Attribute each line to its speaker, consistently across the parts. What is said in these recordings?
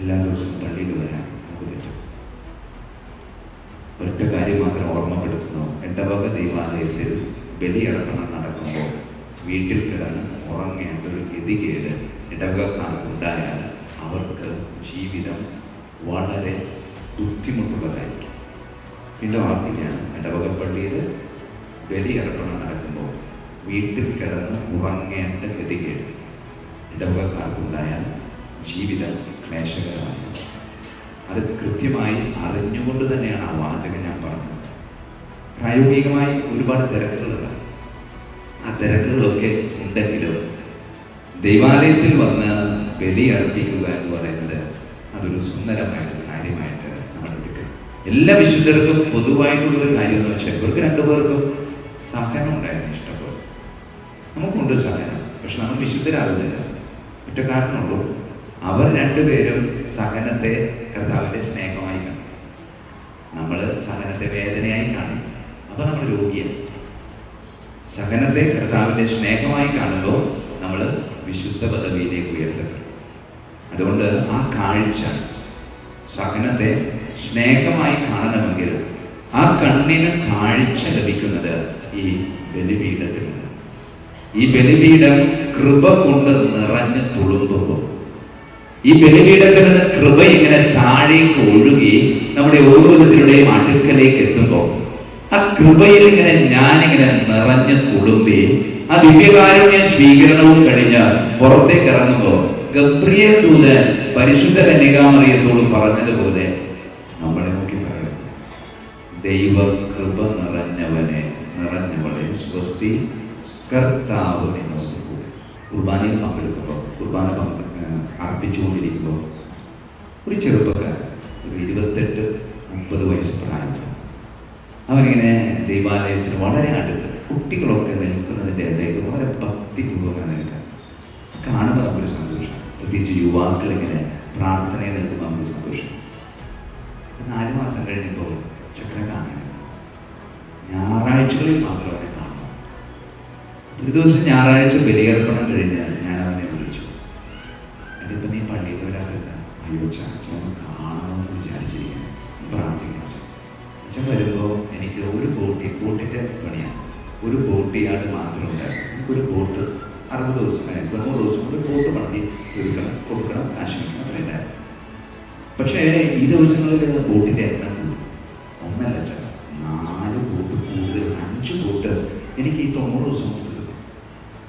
Speaker 1: എല്ലാ ദിവസവും പള്ളിയിൽ വരാൻ നമുക്ക് പറ്റും. ഒരൊറ്റ കാര്യം മാത്രം ഓർമ്മപ്പെടുത്തുന്നു. ഇടവക ദൈവാലയത്തിൽ ബലിയർപ്പണം നടക്കുമ്പോൾ വീട്ടിൽ കിടന്ന് ഉറങ്ങേണ്ട ഒരു ഗതികേട് ഇടവകക്കാർക്കുണ്ടായാൽ അവർക്ക് ജീവിതം വളരെ ബുദ്ധിമുട്ടുള്ളതായിരിക്കും. പിന്നെ വാർത്തയാണ് ഇടവക പള്ളിയിൽ ബലിയർപ്പണം നടക്കുമ്പോൾ വീട്ടിൽ കിടന്ന് ഉറങ്ങേണ്ട ഗതികേട് ഇടവകക്കാർക്കുണ്ടായാൽ ജീവിതം ക്ലേശകരമായി അത് കൃത്യമായി അറിഞ്ഞുകൊണ്ട് തന്നെയാണ് ആ വാചകം ഞാൻ പറഞ്ഞത്. പ്രായോഗികമായി ഒരുപാട് തിരക്കുകളുണ്ട്. ആ തിരക്കുകളൊക്കെ ഉണ്ടെങ്കിലും ദൈവാലയത്തിൽ വന്ന് ബലി അർപ്പിക്കുക എന്ന് പറയുന്നത് അതൊരു സുന്ദരമായൊരു കാര്യമായിട്ട് നമ്മൾ എടുക്കുക എല്ലാ വിശുദ്ധർക്കും പൊതുവായിട്ടുള്ളൊരു കാര്യം എന്ന് വെച്ചാൽ ഇവർക്ക് രണ്ടുപേർക്കും സഹനം ഉണ്ടായിരുന്നു ഇഷ്ടപ്പെടും നമുക്കുണ്ട് സഹനം പക്ഷെ നമ്മൾ വിശുദ്ധരാകുന്നില്ല. ഒറ്റ കാരണമുള്ളൂ അവർ രണ്ടുപേരും സഹനത്തെ കർത്താവിന്റെ സ്നേഹമായി കാണും നമ്മൾ സഹനത്തെ വേദനയായി കാണും അപ്പൊ നമ്മൾ രോഗിയാണ്. സഹനത്തെ കർത്താവിന്റെ സ്നേഹമായി കാണുമ്പോൾ നമ്മൾ വിശുദ്ധ പദവിയിലേക്ക് ഉയർത്തപ്പെടും. അതുകൊണ്ട് ആ കാഴ്ച സഹനത്തെ സ്നേഹമായി കാണണമെങ്കിൽ ആ കണ്ണിന് കാഴ്ച ലഭിക്കുന്നത് ഈ ബലിപീഠത്തിൽ നിന്ന് ഈ ബലിപീഠം കൃപ കൊണ്ട് നിറഞ്ഞു തുളുമ്പുമ്പോൾ ഈ ബലിപീഠത്തിൽ നിന്ന് കൃപ ഇങ്ങനെ താഴേക്ക് ഒഴുകി നമ്മുടെ ഓരോരുത്തരുടെയും അടുക്കലേക്ക് എത്തുമ്പോൾ ആ കൃപയിൽ ഇങ്ങനെ ഞാൻ ഇങ്ങനെ നിറഞ്ഞു തുളുമ്പി ആ ദിവ്യകാരുണ്യ സ്വീകരണവും കഴിഞ്ഞ് പുറത്തേക്ക് ഇറങ്ങുമ്പോൾ ഗബ്രിയ ദൂതൻ പരിശുദ്ധ കന്യകാമറിയത്തോട് പറഞ്ഞതുപോലെ നമ്മളെ നോക്കി പറയാം ദൈവ കൃപ നിറഞ്ഞവനെ നിറഞ്ഞവളെ സ്വസ്തി കർത്താവ് എന്നോട് കുർബാനയിൽ പങ്കെടുക്കുമ്പോൾ കുർബാന പങ്ക് അർപ്പിച്ചുകൊണ്ടിരിക്കുമ്പോൾ ഒരു ചെറുപ്പക്കാരൻ ഒരു ഇരുപത്തെട്ട് മുപ്പത് വയസ്സ് പ്രായമുള്ള അവനിങ്ങനെ ദൈവാലയത്തിന് വളരെ അടുത്ത് കുട്ടികളൊക്കെ നിൽക്കുന്നതിന്റെ ഇടയിൽ വളരെ ഭക്തിപൂർവം നിൽക്കാൻ കാണുമ്പോൾ നമുക്കൊരു സന്തോഷം പ്രത്യേകിച്ച് യുവാക്കൾ ഇങ്ങനെ പ്രാർത്ഥനയിൽ നിൽക്കുമ്പോൾ നമുക്കൊരു സന്തോഷം നാല് മാസം കഴിഞ്ഞപ്പോൾ ചക്ര കാണാൻ ഞായറാഴ്ചകളിൽ മാത്രം അവനെ ഒരു ദിവസം ഞായറാഴ്ച ബലിയർപ്പണം കഴിഞ്ഞ് ഞാൻ അവനെ അതിപ്പോ നീ പള്ളിയിൽ വരാറില്ല അയ്യോ ചാച്ച ഒന്ന് കാണണമെന്ന് വിചാരിച്ചിരിക്കുന്നു. പ്രാർത്ഥിക്കണം. അച്ഛൻ വരുമ്പോൾ എനിക്ക് ഒരു ബോട്ടി ബോട്ടിന്റെ പണിയാണ് ഒരു ബോട്ട് യാർഡ് മാത്രം ഉണ്ടായിരുന്നു എനിക്കൊരു ബോട്ട് അറുപത് ദിവസം തൊണ്ണൂറ് ദിവസം കൊണ്ട് ബോട്ട് പണിതി തീർക്കണം കൊടുക്കണം കാശ് വയ്ക്കണം അത്ര ഉണ്ടായിരുന്നു പക്ഷേ ഈ ദിവസങ്ങളിൽ ബോട്ടിന്റെ എണ്ണം കൂടും. ഒന്നല്ല സാർ നാല് ബോട്ട് കൂടുതൽ അഞ്ച് ബോട്ട് എനിക്ക് ഈ തൊണ്ണൂറ് ദിവസം കൊണ്ട്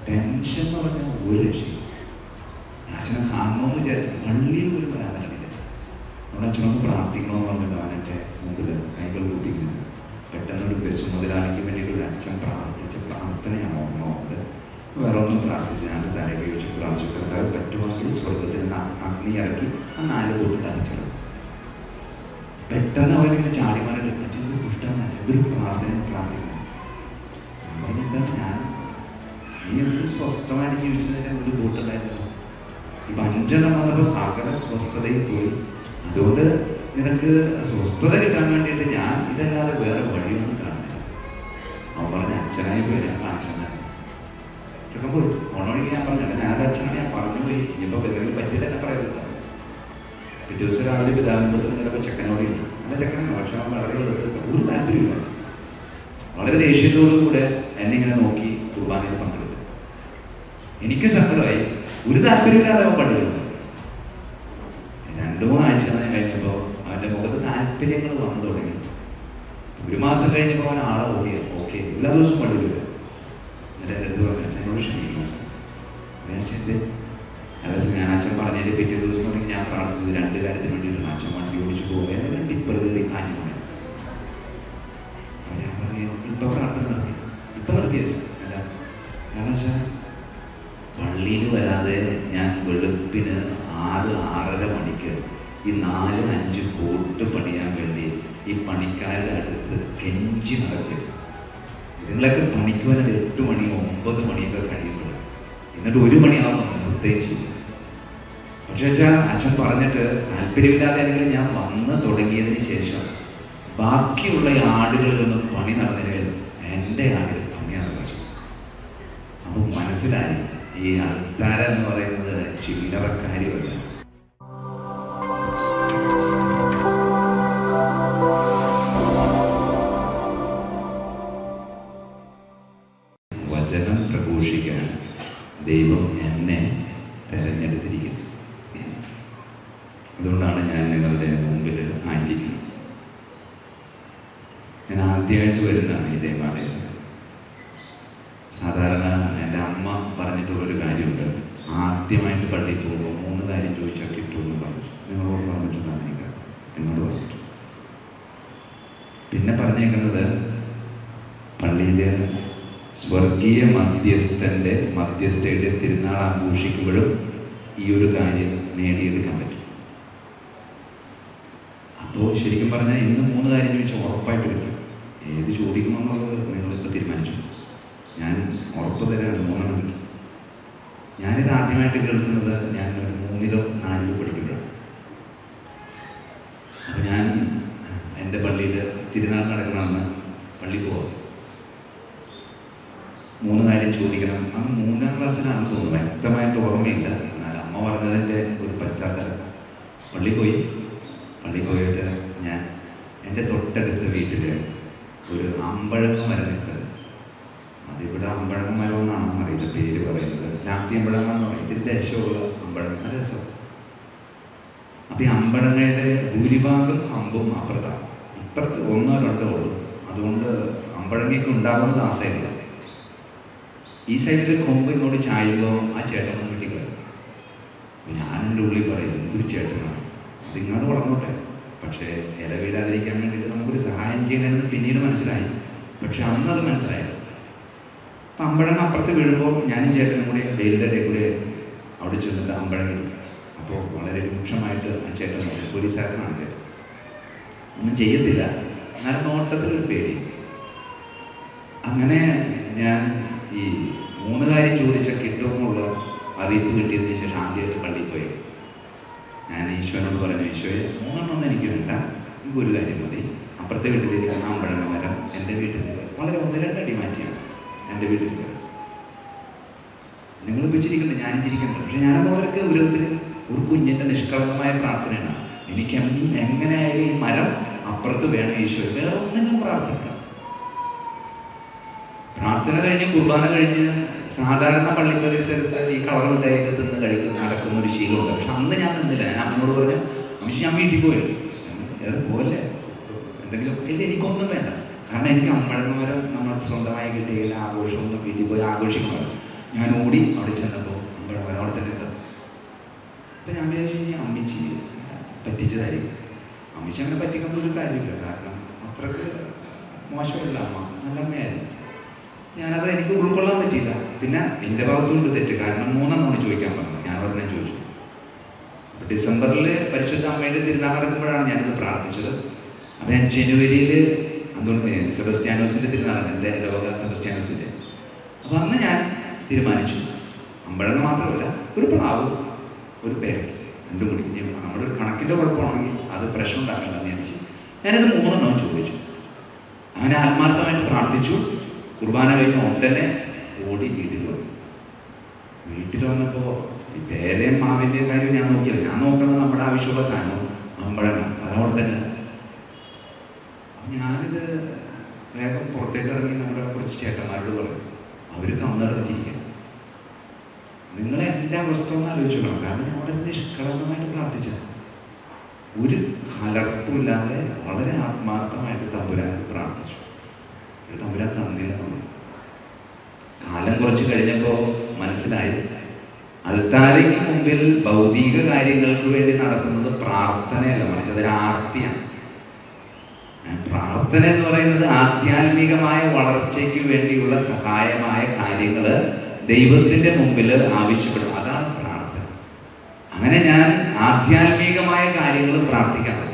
Speaker 1: ടെൻഷൻ എന്ന് പറഞ്ഞാൽ ഒരു രക്ഷയും അച്ഛനെ കാണണമെന്ന് വിചാരിച്ച പള്ളിയിൽ പോലും വരാൻ പറ്റില്ല നമ്മുടെ അച്ഛനൊന്ന് പ്രാർത്ഥിക്കണമെന്ന് പറഞ്ഞിട്ട് അവനെന്റെ മുമ്പിൽ കൈകൾ കൂപ്പിക്കുന്നത് പെട്ടെന്ന് ഒരു ബസ് മുതലാളിക്ക് വേണ്ടിയിട്ട് ഒരു അച്ഛൻ പ്രാർത്ഥിച്ച പ്രാർത്ഥനയാണ് ഓർമ്മയുണ്ട് വേറെ ഒന്നും പ്രാർത്ഥിച്ച് ഞാൻ തലകി വെച്ച് പ്രാർത്ഥിച്ചു കർത്താവ് പറ്റുമെങ്കിൽ സ്വർഗത്തിൽ നിന്ന് അഗ്നി ഇറക്കി ആ നാല് കൂട്ടി തലച്ചിടും പെട്ടെന്ന് അവരിങ്ങനെ ചാടി മാറിയിട്ട് അച്ഛൻ ഒരു പുഷ്ടമാണ് അച്ഛൻ ഒരു പ്രാർത്ഥന പ്രാർത്ഥിക്കണം നമ്മളെന്താ ഞാൻ നീ എന്ത് സ്വസ്ഥമായിട്ട് ജീവിച്ചതിന് ഒരു ബോട്ടുണ്ടായിരുന്നു ഇപ്പൊ വന്നപ്പോൾ സകല സ്വസ്ഥതയും പോയി അതുകൊണ്ട് നിനക്ക് സ്വസ്ഥത കിട്ടാൻ വേണ്ടിയിട്ട് ഞാൻ ഇതല്ലാതെ വേറെ വഴിയൊന്നും കാണുന്നില്ല. അവൻ പറഞ്ഞ അച്ഛനായി പോയി ഞാൻ കാണിച്ചു ചെക്കൻ പോയി. ഓണോണെങ്കിൽ ഞാൻ പറഞ്ഞു ഞാൻ അച്ഛനാണ് ഞാൻ പറഞ്ഞു പോയി. ഇനിയിപ്പോ എന്തെങ്കിലും പറ്റിയിട്ട് എന്നെ പറയാൻ പിറ്റേ ദിവസം രാവിലെ പിതാവിമ്പത്തിൽ ചിലപ്പോൾ ചെക്കനോട് അല്ല ചെക്കനാണ് പക്ഷെ അവൻ വളരെ ഒരു താല്പര്യമില്ല വളരെ ദേഷ്യത്തോടും കൂടെ എന്നെ ഇങ്ങനെ നോക്കി കുർബാനയിൽ പങ്കെടുത്തു. എനിക്ക് സഫറായി ഒരു താല്പര്യമില്ലാതെ അവൻ പള്ളിയിലുണ്ട് രണ്ടു മൂന്നാഴ്ച കഴിഞ്ഞപ്പോൾ അവന്റെ മുഖത്ത് താല്പര്യങ്ങൾ വന്നു തുടങ്ങി. ഒരു മാസം കഴിഞ്ഞപ്പോൾ അവൻ ആളെ ഓടിയ ഓക്കെ എല്ലാ ദിവസവും പള്ളി വരും ഞാൻ അച്ഛൻ. ഞാൻ പറഞ്ഞതിന്റെ പിറ്റേ ദിവസം തുടങ്ങി ഞാൻ പ്രാർത്ഥിച്ചത് രണ്ട് കാര്യത്തിന് വേണ്ടിയിട്ടാണ്. അച്ഛൻ വണ്ടി ഓടിച്ചു പോകുക രണ്ട് ഇപ്പറുകളിൽ കാഞ്ഞു ഞാൻ ഇപ്പൊ പ്രാർത്ഥന നടത്തി. ഇപ്പൊ കാരണം വെച്ചാൽ പള്ളിയിൽ വരാതെ ഞാൻ വെളുപ്പിന് ആറ് ആറര മണിക്ക് ഈ നാല് അഞ്ച് കൂട്ട് പണിയാൻ വേണ്ടി ഈ പണിക്കാരുടെ അടുത്ത് കെഞ്ചി നടക്കും. നിങ്ങളൊക്കെ പണിക്ക് വന്നത് എട്ട് മണി ഒമ്പത് മണിയൊക്കെ കഴിയുമ്പോൾ എന്നിട്ട് ഒരു മണിയാവുമ്പോൾ നിർത്തുകയും ചെയ്യും പക്ഷെ വെച്ചാൽ അച്ഛൻ പറഞ്ഞിട്ട് താല്പര്യമില്ലാതെ താല്പര്യമില്ലാതെയാണെങ്കിൽ ഞാൻ വന്ന് തുടങ്ങിയതിന് ശേഷം ബാക്കിയുള്ള ഈ ആടുകളിലൊന്നും പണി നടന്നില്ലെങ്കിൽ എന്റെ ആടുകൾ പണി നടന്നു അപ്പം മനസ്സിലായി. ഈ അത്താര എന്ന് പറയുന്നത് ചില്ലറക്കാരിയല്ല വചനം പ്രഘോഷിക്കാൻ ദൈവം എന്നെ തെരഞ്ഞെടുത്തിരിക്കുന്നു. അതുകൊണ്ടാണ് ഞാൻ നിങ്ങളുടെ മുമ്പിൽ ആയിരിക്കുന്നത്. ഞാൻ ആദ്യമായിട്ട് വരുന്നതാണ് ഈ ദേവാലയത്തിൽ. സാധാരണ എന്റെ അമ്മ പറഞ്ഞിട്ടുള്ളൊരു കാര്യമുണ്ട്. ആദ്യമായിട്ട് പള്ളിയിൽ പോകുമ്പോൾ മൂന്ന് കാര്യം ചോദിച്ചാൽ കിട്ടുമെന്ന് പറഞ്ഞു. നിങ്ങളോട് പറഞ്ഞിട്ടുണ്ടാകും എനിക്ക് എന്നോട് പറഞ്ഞിട്ട് പിന്നെ പറഞ്ഞേക്കുന്നത് പള്ളിയിലെ സ്വർഗീയ മധ്യസ്ഥന്റെ മധ്യസ്ഥയുടെ തിരുനാൾ ആഘോഷിക്കുമ്പോഴും ഈ ഒരു കാര്യം നേടിയെടുക്കാൻ പറ്റും. അപ്പോൾ ശരിക്കും പറഞ്ഞാൽ ഇന്ന് മൂന്ന് കാര്യം ചോദിച്ചാൽ ഉറപ്പായിട്ട് കിട്ടും. ഏത് ചോദിക്കുമെന്നുള്ളത് നിങ്ങളിപ്പോൾ തീരുമാനിച്ചു. ഞാൻ ഉറപ്പ് തരാണ് മൂന്നെണ്ണം ഞാനിത് ആദ്യമായിട്ട് കേൾക്കുന്നത് ഞാൻ മൂന്നിലോ നാലിലോ പഠിക്കുമ്പോഴാണ്. അപ്പം ഞാൻ എന്റെ പള്ളിയിൽ തിരുനാൾ നടക്കണമെന്ന് പള്ളി പോകാം മൂന്ന് കാര്യം ചോദിക്കണം. അന്ന് മൂന്നാം ക്ലാസ്സിലാണെന്ന് തോന്നുന്നു. വ്യക്തമായിട്ട് ഓർമ്മയില്ല. എന്നാൽ അമ്മ പറഞ്ഞതിന്റെ ഒരു പശ്ചാത്തലം. പള്ളി പോയി. പള്ളി പോയിട്ട് ഞാൻ എന്റെ തൊട്ടടുത്ത വീട്ടിൽ ഒരു അമ്പഴങ്ങ മരം നിൽക്കുന്നത്. അതിവിടെ അമ്പഴങ്ങ മരം എന്നാണെന്ന് അറിയില്ല പേര് പറയുന്നത്. ലാത്തി അമ്പഴങ്ങ എന്ന് പറയും ഇത്തിരി ദശമുള്ള അമ്പഴങ്ങ രസം. അപ്പം ഈ അമ്പഴങ്ങയുടെ ഭൂരിഭാഗം കമ്പും അപ്പുറത്താണ്. ഇപ്പുറത്ത് ഒന്നോ രണ്ടോ ഉള്ളൂ. അതുകൊണ്ട് അമ്പഴങ്ങയ്ക്ക് ഉണ്ടാകുന്നത് ആ സൈഡിലാണ് ഈ സൈഡിൽ കൊമ്പ് ഇങ്ങോട്ട് ചായുമ്പോൾ ആ ചേട്ടൻ വന്ന് കയറും ഞാൻ എന്റെ ഉള്ളിൽ പറയും എന്തൊരു ചേട്ടനാണ്. അതിങ്ങോട്ട് വളർന്നോട്ടെ. പക്ഷേ ഇല വീടാതിരിക്കാൻ വേണ്ടിയിട്ട് നമുക്കൊരു സഹായം ചെയ്യണമെന്ന് പിന്നീട് മനസ്സിലായി. പക്ഷെ അന്നത് മനസ്സിലായി അപ്പം അമ്പഴങ്ങ അപ്പുറത്ത് വീഴുമ്പോൾ ഞാനും ചേട്ടനും കൂടി വെയിലിന്റെ ഇടയിൽ കൂടി അവിടെ ചെന്നിട്ട് അമ്പഴങ്ങ എടുക്കും. അപ്പോൾ വളരെ രൂക്ഷമായിട്ട് ആ ചേട്ടൻ പോലീസുകാരനാണ് ചേട്ടൻ. ഒന്നും ചെയ്യത്തില്ല. എന്നാലും നോട്ടത്തിലൊരു പേടി. അങ്ങനെ ഞാൻ ഈ മൂന്ന് കാര്യം ചോദിച്ച കിട്ടുമെന്നുള്ള അറിയിപ്പ് കിട്ടിയതിന് ശേഷം ആദ്യമായിട്ട് പള്ളിയിൽ പോയി. ഞാൻ ഈശോനോട് പറഞ്ഞു ഈശോയെ മൂന്നെണ്ണം എനിക്ക് വേണ്ട. എനിക്ക് ഒരു കാര്യം മതി. അപ്പുറത്തെ വീട്ടിലിരിക്കുന്ന അമ്പഴങ്ങ മരം എന്റെ വീട്ടിൽ വളരെ ഒന്ന് രണ്ട് അടി മാറ്റിയാണ്. എന്റെ വീട്ടിൽ നിങ്ങൾ വെച്ചിരിക്കണ്ട ഞാനും ചിരിക്കണ്ട. പക്ഷെ ഞാനത് വളരെ ഗൗരവത്തിൽ ഒരു കുഞ്ഞിന്റെ നിഷ്കളങ്കമായ പ്രാർത്ഥനയാണ്. എനിക്ക് എങ്ങനെയായാലും ഈ മരം അപ്പുറത്ത് വേണം ഈശോ വേറെ ഒന്നും ഞാൻ പ്രാർത്ഥിക്കാം പ്രാർത്ഥന കഴിഞ്ഞ് കുർബാന കഴിഞ്ഞ് സാധാരണ പള്ളി പരിസരത്ത് ഈ കളർ മിഠായിയൊക്കെ തിന്ന് കഴിക്കുന്ന നടക്കുന്ന ഒരു ശീലമുണ്ട്. പക്ഷെ അന്ന് ഞാൻ നിന്നില്ല. ഞാൻ അമ്മയോട് പറഞ്ഞു അമ്മ ഞാൻ വീട്ടിൽ പോയി. വേറെ പോലെ എന്തെങ്കിലും ഇല്ല എനിക്കൊന്നും വേണ്ട. കാരണം എനിക്ക് അമ്പഴന്മാരും നമ്മൾ സ്വന്തമായി കിട്ടിയ ആഘോഷമൊന്നും വീട്ടിൽ പോയി ആഘോഷിക്കണം ഞാൻ ഓടി അവിടെ ചെന്നപ്പോൾ അമ്പഴന്മാരും അവിടെ തന്നെ എത്തും അപ്പം ഞാൻ വിചാരിച്ചു ഇനി അമ്മിച്ചി പറ്റിച്ചതായിരിക്കും. അമ്മിച്ചി അങ്ങനെ പറ്റിക്കുന്ന ഒരു കാര്യമില്ല. കാരണം അത്രയ്ക്ക് മോശമല്ല അമ്മ നല്ല അമ്മയായിരുന്നു ഞാനത് എനിക്ക് ഉൾക്കൊള്ളാൻ പറ്റിയില്ല. പിന്നെ എന്റെ ഭാഗത്തുകൊണ്ട് തെറ്റ്. കാരണം മൂന്നെണ്ണമാണ് ചോദിക്കാൻ പറഞ്ഞത്. ഞാൻ ഒരെണ്ണം ചോദിച്ചു. ഡിസംബറിൽ പരിശുദ്ധ അമ്മയുടെ തിരുനാൾ നടക്കുമ്പോഴാണ് ഞാനിത് പ്രാർത്ഥിച്ചത്. അപ്പം ഞാൻ ജനുവരിയിൽ അതുകൊണ്ട് സെബസ്റ്റ്യാനോസിന്റെ തിരുനാളാണ് എന്റെ ലോക സെബസ്റ്റ്യാനോസിന്റെ അപ്പോൾ അന്ന് ഞാൻ തീരുമാനിച്ചു. അമ്പഴങ്ങ മാത്രമല്ല ഒരു പ്രാവ് ഒരു പേര് രണ്ടും കൂടി നമ്മുടെ ഒരു കണക്കിന്റെ കുഴപ്പമാണെങ്കിൽ അത് പ്രശ്നം ഉണ്ടാക്കണ്ടെന്ന് ഞാൻ. ഞാനിത് മൂന്നെണ്ണം ചോദിച്ചു. അങ്ങനെ ആത്മാർത്ഥമായിട്ട് പ്രാർത്ഥിച്ചു. കുർബാന കഴിഞ്ഞ ഉടനെ ഓടി വീട്ടിൽ വന്നു. വീട്ടിൽ വന്നപ്പോൾ ഈ പേരയും മാവിന്റെയും കാര്യം ഞാൻ നോക്കിയില്ല. ഞാൻ നോക്കണത് നമ്മുടെ ആവശ്യമുള്ള സാധനം അമ്പഴങ്ങ അതവിടെ തന്നെ ഞാനിത് വേഗം പുറത്തേക്ക് ഇറങ്ങി നമ്മുടെ കുറച്ച് ചേട്ടന്മാരോട് പറഞ്ഞു അവർ കമ്മടച്ചിരിക്കുക നിങ്ങൾ എല്ലാ അവസ്ഥ ആലോചിച്ചു ആലോചിക്കണം കാരണം ഞാൻ വളരെ നിഷ്കളങ്കമായിട്ട് പ്രാർത്ഥിച്ചത് ഒരു കലർപ്പുമില്ലാതെ വളരെ ആത്മാർത്ഥമായിട്ട് തമ്പുരാൻ പ്രാർത്ഥിച്ചു. തമ്പുരാൻ തന്നില്ല നമ്മൾ കാലം കുറച്ച് കഴിഞ്ഞപ്പോൾ മനസ്സിലായി. അൽത്താരയ്ക്ക് മുമ്പിൽ ഭൗതിക കാര്യങ്ങൾക്ക് വേണ്ടി നടത്തുന്നത് പ്രാർത്ഥനയല്ല മറിച്ച് അതൊരു ആർത്തിയാണ്. പ്രാർത്ഥന എന്ന് പറയുന്നത് ആധ്യാത്മികമായ വളർച്ചയ്ക്ക് വേണ്ടിയുള്ള സഹായമായ കാര്യങ്ങൾ ദൈവത്തിന്റെ മുമ്പിൽ ആവശ്യപ്പെടും. അതാണ് പ്രാർത്ഥന. അങ്ങനെ ഞാൻ ആധ്യാത്മികമായ കാര്യങ്ങൾ പ്രാർത്ഥിക്കാൻ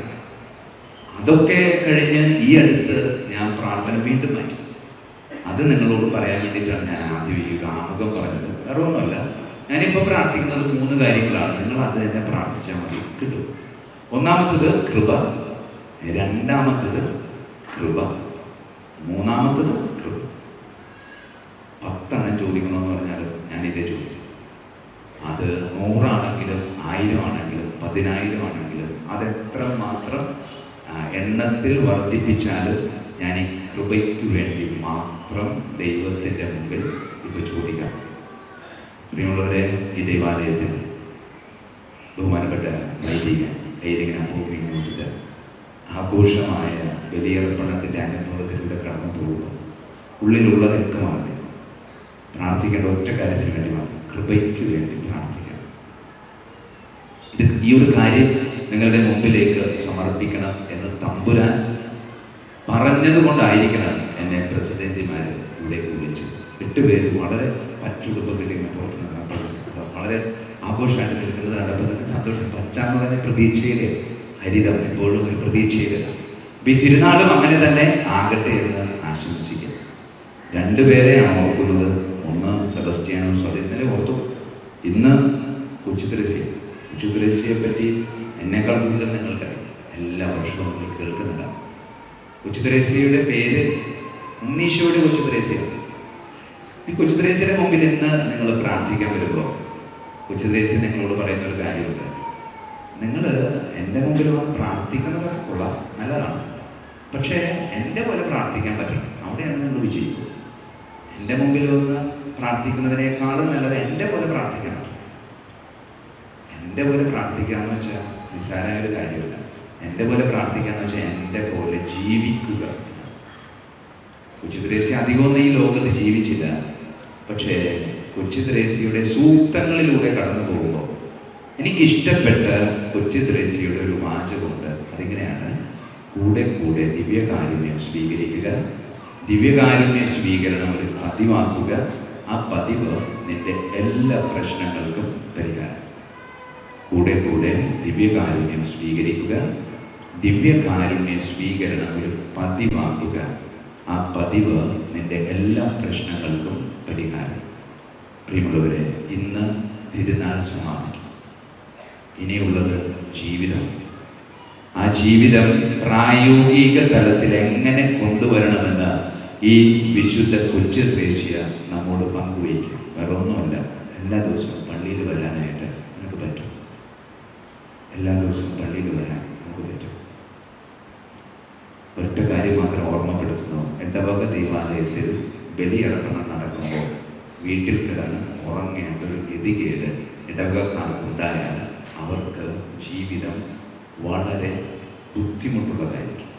Speaker 1: അതൊക്കെ കഴിഞ്ഞ് ഈ അടുത്ത് ഞാൻ പ്രാർത്ഥന വീണ്ടും മാറ്റി. അത് നിങ്ങളോട് പറയാൻ വേണ്ടിയിട്ടാണ് ഞാൻ ആദ്യം ഈ ആമുഖം പറഞ്ഞത്. വേറെ ഒന്നുമല്ല. ഞാനിപ്പോൾ പ്രാർത്ഥിക്കുന്നത് മൂന്ന് കാര്യങ്ങളാണ്. നിങ്ങൾ അത് തന്നെ പ്രാർത്ഥിച്ചാൽ മതി. കിട്ടും. ഒന്നാമത്തത് കൃപ. രണ്ടാമത്തത് കൃപ. മൂന്നാമത്തത് കൃപ. പത്തെണ്ണം ചോദിക്കണമെന്ന് പറഞ്ഞാൽ ഞാൻ ഇതേ ചോദിച്ചു. അത് നൂറാണെങ്കിലും ആയിരം ആണെങ്കിലും പതിനായിരം ആണെങ്കിലും അതെത്ര മാത്രം എണ്ണത്തിൽ വർദ്ധിപ്പിച്ചാൽ ഞാൻ ഈ കൃപയ്ക്ക് വേണ്ടി മാത്രം ദൈവത്തിന്റെ മുമ്പിൽ ഇപ്പോൾ ചോദിക്കാം. പ്രിയമുള്ളവരെ ഈ ദൈവാലയത്തിൽ ബഹുമാനപ്പെട്ട വൈദിക കയ്യിലിങ്ങനെ അങ്ങോട്ടും ഇങ്ങോട്ടിട്ട് ആഘോഷമായ ബലിയർപ്പണത്തിന്റെ അനുഭവത്തിലൂടെ കടന്നു പോകുമ്പോൾ ഉള്ളിലുള്ളതൊക്കെ മാറി പ്രാർത്ഥിക്കേണ്ട ഒറ്റ കാര്യത്തിന് വേണ്ടി മാത്രം കൃപയ്ക്ക് വേണ്ടി പ്രാർത്ഥിക്കണം. ഇത് ഈ ഒരു കാര്യം നിങ്ങളുടെ മുമ്പിലേക്ക് സമർപ്പിക്കണം എന്ന് തമ്പുരാൻ പറഞ്ഞതുകൊണ്ടായിരിക്കണം എന്നെ പ്രസിഡന്റുമാർ ഇവിടെ വിളിച്ചു എട്ടുപേര് വളരെ പറ്റുടുപ്പത്തിൽ ഇങ്ങനെ പുറത്ത് നിൽക്കാൻ വളരെ ആഘോഷമായിട്ട് നിൽക്കുന്നത് കണ്ടപ്പോൾ തന്നെ സന്തോഷം. പച്ച എന്ന് പറഞ്ഞ പ്രതീക്ഷയിലെ ഹരിതം എപ്പോഴും ഒരു പ്രതീക്ഷയിലല്ല. അപ്പം ഈ തിരുനാളും അങ്ങനെ തന്നെ ആകട്ടെ എന്ന് ആശംസിക്കുന്നു. രണ്ടുപേരെയാണ് ഓർക്കുന്നത്. ഒന്ന് സെബസ്റ്റിയാനും സോറി ഇന്നലെ ഓർത്തു. ഇന്ന് കൊച്ചു ത്രേസ്യ കൊച്ചു തുലസിയെ പറ്റി എന്നെക്കാൾ കൂടുതൽ നിങ്ങൾക്കറിയാം. എല്ലാ വർഷവും നിങ്ങൾ കേൾക്കുന്നുണ്ടാവും. കൊച്ചു തുലസിയുടെ പേര് ഉണ്ണീശോയുടെ കൊച്ചു തുലസിയാണ് ഈ കൊച്ചു തുലസിയുടെ മുമ്പിൽ ഇന്ന് നിങ്ങൾ പ്രാർത്ഥിക്കാൻ വരുമ്പോൾ കൊച്ചു ത്രേസ്യ നിങ്ങളോട് പറയുന്ന ഒരു കാര്യമുണ്ട്. നിങ്ങൾ എന്റെ മുമ്പിൽ വന്ന് പ്രാർത്ഥിക്കുന്നതൊക്കെ കൊള്ളാം നല്ലതാണ്. പക്ഷേ എന്റെ പോലെ പ്രാർത്ഥിക്കാൻ പറ്റണം അവിടെയാണ് നിങ്ങൾ വിജയിക്കുന്നത്. എന്റെ മുമ്പിൽ വന്ന് പ്രാർത്ഥിക്കുന്നതിനേക്കാളും നല്ലത് എന്റെ പോലെ പ്രാർത്ഥിക്കണം. എന്റെ പോലെ പ്രാർത്ഥിക്കാന്ന് വെച്ചാൽ നിസ്സാരമായ ഒരു കാര്യമില്ല. എന്റെ പോലെ പ്രാർത്ഥിക്കാന്ന് വെച്ചാൽ എന്റെ പോലെ ജീവിക്കുക. കൊച്ചു ത്രേസി അധികമൊന്നും ഈ ലോകത്ത് ജീവിച്ചില്ല. പക്ഷേ കൊച്ചു ത്രേസിയുടെ സൂക്തങ്ങളിലൂടെ കടന്നു പോകുമ്പോൾ എനിക്കിഷ്ടപ്പെട്ട കൊച്ചു ത്രേസ്യയുടെ ഒരു വാചകമുണ്ട്. അതിങ്ങനെയാണ്. കൂടെ കൂടെ ദിവ്യകാരുണ്യം സ്വീകരിക്കുക. ദിവ്യകാരുണ്യ സ്വീകരണം ഒരു പതിവാക്കുക. ആ പതിവ് നിന്റെ എല്ലാ പ്രശ്നങ്ങൾക്കും പരിഹാരം. കൂടെ കൂടെ ദിവ്യകാരുണ്യം സ്വീകരിക്കുക. ദിവ്യകാരുണ്യ സ്വീകരണം ഒരു പതിവാക്കുക. ആ പതിവ് നിന്റെ എല്ലാ പ്രശ്നങ്ങൾക്കും പരിഹാരം. പ്രിയമുള്ളവരെ ഇന്ന് തിരുനാൾ സമാപിക്കും. ഇനിയുള്ളത് ജീവിതം. ആ ജീവിതം പ്രായോഗിക തലത്തിൽ എങ്ങനെ കൊണ്ടുവരണമെന്ന് ഈ വിശുദ്ധ കൊച്ചു ത്രേസ്യ നമ്മോട് പങ്കുവയ്ക്കും. വേറെ ഒന്നുമല്ല എല്ലാ ദിവസവും പള്ളിയിൽ വരാനായിട്ട് നമുക്ക് പറ്റും. എല്ലാ ദിവസവും പള്ളിയിൽ വരാൻ നമുക്ക് പറ്റും. ഒറ്റ കാര്യം മാത്രം ഓർമ്മപ്പെടുത്തുന്നു. എന്റെ വക ദൈവാലയത്തിൽ ബലിയർപ്പണം നടക്കുമ്പോൾ വീട്ടിൽ കിടന്ന് ഉറങ്ങേണ്ട ഒരു ഗതികേട് ഇടവകക്കാർക്കുണ്ടായാൽ അവർക്ക് ജീവിതം വളരെ ബുദ്ധിമുട്ടുള്ളതായിരിക്കും.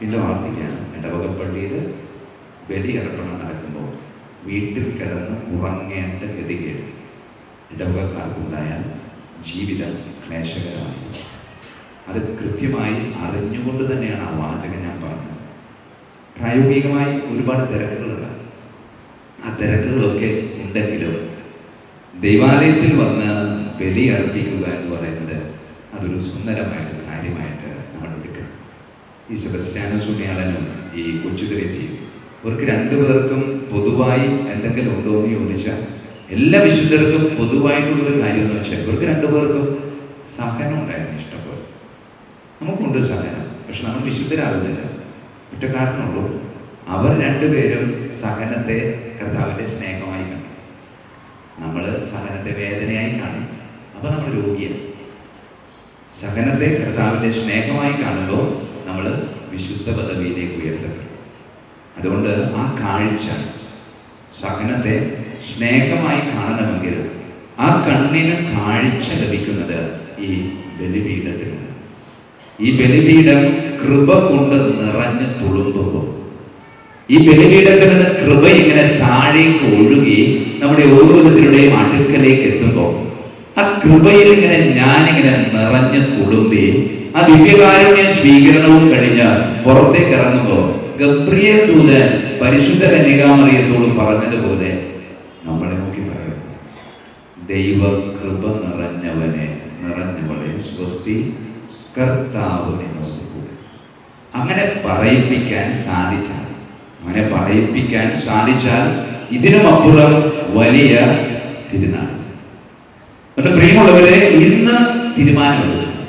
Speaker 1: പിന്നെ വാർത്തയാണ് ഇടവകപ്പള്ളിയിൽ ബലിയർപ്പണം നടക്കുമ്പോൾ വീട്ടിൽ കിടന്ന് ഉറങ്ങേണ്ട ഗതികേട്. ഇടവകക്കാർക്കുണ്ടായാൽ ജീവിതം ക്ലേശകരമായിരിക്കും. അത് കൃത്യമായി അറിഞ്ഞുകൊണ്ട് തന്നെയാണ് ആ വാചകം ഞാൻ പറഞ്ഞത്. പ്രായോഗികമായി ഒരുപാട് തിരക്കുകളുണ്ട്. ആ തിരക്കുകളൊക്കെ ഉണ്ടെങ്കിലും ദൈവാലയത്തിൽ വന്ന് ബലി അർപ്പിക്കുക എന്ന് പറയുന്നത് അതൊരു സുന്ദരമായൊരു കാര്യമായിട്ട് നമ്മൾ എടുക്കണം. ഈ സെബസ്ത്യാനോ സുനിയാളനും ഈ കൊച്ചു ത്രേസിയും ഇവർക്ക് രണ്ടുപേർക്കും പൊതുവായി എന്തെങ്കിലും ഉണ്ടോ എന്ന് ചോദിച്ചാൽ എല്ലാ വിശുദ്ധർക്കും പൊതുവായിട്ടുള്ളൊരു കാര്യം എന്ന് വെച്ചാൽ ഇവർക്ക് രണ്ടുപേർക്കും സഹനം ഉണ്ടായിരുന്നു ഇഷ്ടപ്പെടും നമുക്കുണ്ട് സഹനം പക്ഷെ നമ്മൾ വിശുദ്ധരാകുന്നില്ല. ഒറ്റ കാരണമുള്ളൂ അവർ രണ്ടുപേരും സഹനത്തെ കർത്താവിന്റെ സ്നേഹമായി കണ്ടു. നമ്മൾ സഹനത്തെ വേദനയായി കാണും അപ്പോൾ നമ്മൾ രോഗിയാണ് സഹനത്തെ കർത്താവിന്റെ സ്നേഹമായി കാണുമ്പോൾ നമ്മൾ വിശുദ്ധ പദവിയിലേക്ക് ഉയർത്തപ്പെടും അതുകൊണ്ട് ആ കാഴ്ച സഹനത്തെ സ്നേഹമായി കാണണമെങ്കിൽ ആ കണ്ണിന് കാഴ്ച ലഭിക്കുന്നത് ഈ ബലിപീഠത്തിൽ നിന്ന്. ഈ ബലിപീഠം കൃപ കൊണ്ട് നിറഞ്ഞു തുളുമ്പുമ്പോൾ ഈ ബലിപീഠത്തിൽ നിന്ന് കൃപ ഇങ്ങനെ താഴേക്ക് ഒഴുകി നമ്മുടെ ഓരോരുത്തരുടെയും അടുക്കലേക്ക് എത്തുമ്പോൾ ആ കൃപയിൽ ഇങ്ങനെ ഞാനിങ്ങനെ നിറഞ്ഞു തുളുമ്പി ആ ദിവ്യകാരുണ്യ സ്വീകരണവും കഴിഞ്ഞ പുറത്തേക്ക് ഇറങ്ങുമ്പോൾ ഗബ്രിയ ദൂതൻ പരിശുദ്ധ കന്യകാമറിയത്തോട് പറഞ്ഞതുപോലെ നമ്മളെ നോക്കി പറയുന്നു. ദൈവ കൃപ നിറഞ്ഞവനെ നിറഞ്ഞവളെ സ്വസ്തി കർത്താവ് നിന്നോട് കൂടെ. അങ്ങനെ പറയിപ്പിക്കാൻ സാധിച്ചാൽ അങ്ങനെ പറയിപ്പിക്കാൻ സാധിച്ചാൽ ഇതിനുമപ്പുറം വലിയ തിരുനാൾ. എന്റെ പ്രിയമുള്ളവരെ ഇന്ന് തീരുമാനമെടുക്കണം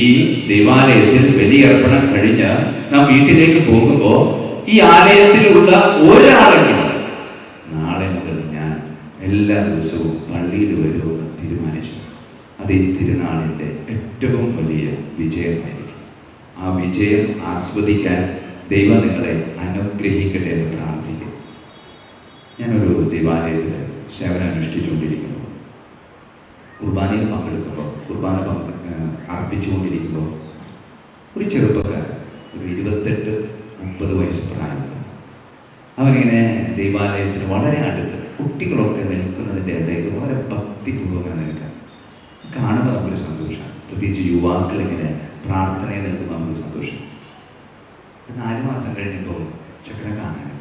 Speaker 1: ഈ ദേവാലയത്തിൽ ബലിയർപ്പണം കഴിഞ്ഞ് നാം വീട്ടിലേക്ക് പോകുമ്പോൾ ഈ ആലയത്തിലുള്ള ഒരാളെങ്കിലും നാളെ മുതൽ ഞാൻ എല്ലാ ദിവസവും പള്ളിയിൽ വരുമെന്ന് തീരുമാനിച്ചു. അത് ഈ തിരുനാളിന്റെ ഏറ്റവും വലിയ വിജയമായിരിക്കും. ആ വിജയം ആസ്വദിക്കാൻ ദൈവം നിങ്ങളെ അനുഗ്രഹിക്കട്ടെ എന്ന് പ്രാർത്ഥിക്കും ഞാനൊരു ദൈവാലയത്തിൽ സേവനം അനുഷ്ഠിച്ചുകൊണ്ടിരിക്കുന്നു. കുർബാനയിൽ പങ്കെടുക്കുമ്പോൾ കുർബാന പങ്ക് അർപ്പിച്ചുകൊണ്ടിരിക്കുമ്പോൾ ഒരു ചെറുപ്പക്കാരൻ ഒരു ഇരുപത്തെട്ട് മുപ്പത് വയസ്സ് പ്രായമുള്ള അവനിങ്ങനെ ദൈവാലയത്തിന് വളരെ അടുത്ത് കുട്ടികളൊക്കെ നിൽക്കുന്നതിന്റെ ഇടയിൽ വളരെ ഭക്തിപൂർവം നിൽക്കാൻ. കാണുമ്പോൾ നമുക്കൊരു സന്തോഷമാണ്. പ്രത്യേകിച്ച് യുവാക്കൾ ഇങ്ങനെ പ്രാർത്ഥനയിൽ നിൽക്കുമ്പോൾ നമുക്കൊരു സന്തോഷം. നാല് മാസം കഴിഞ്ഞപ്പോൾ ചക്രം കാണാനും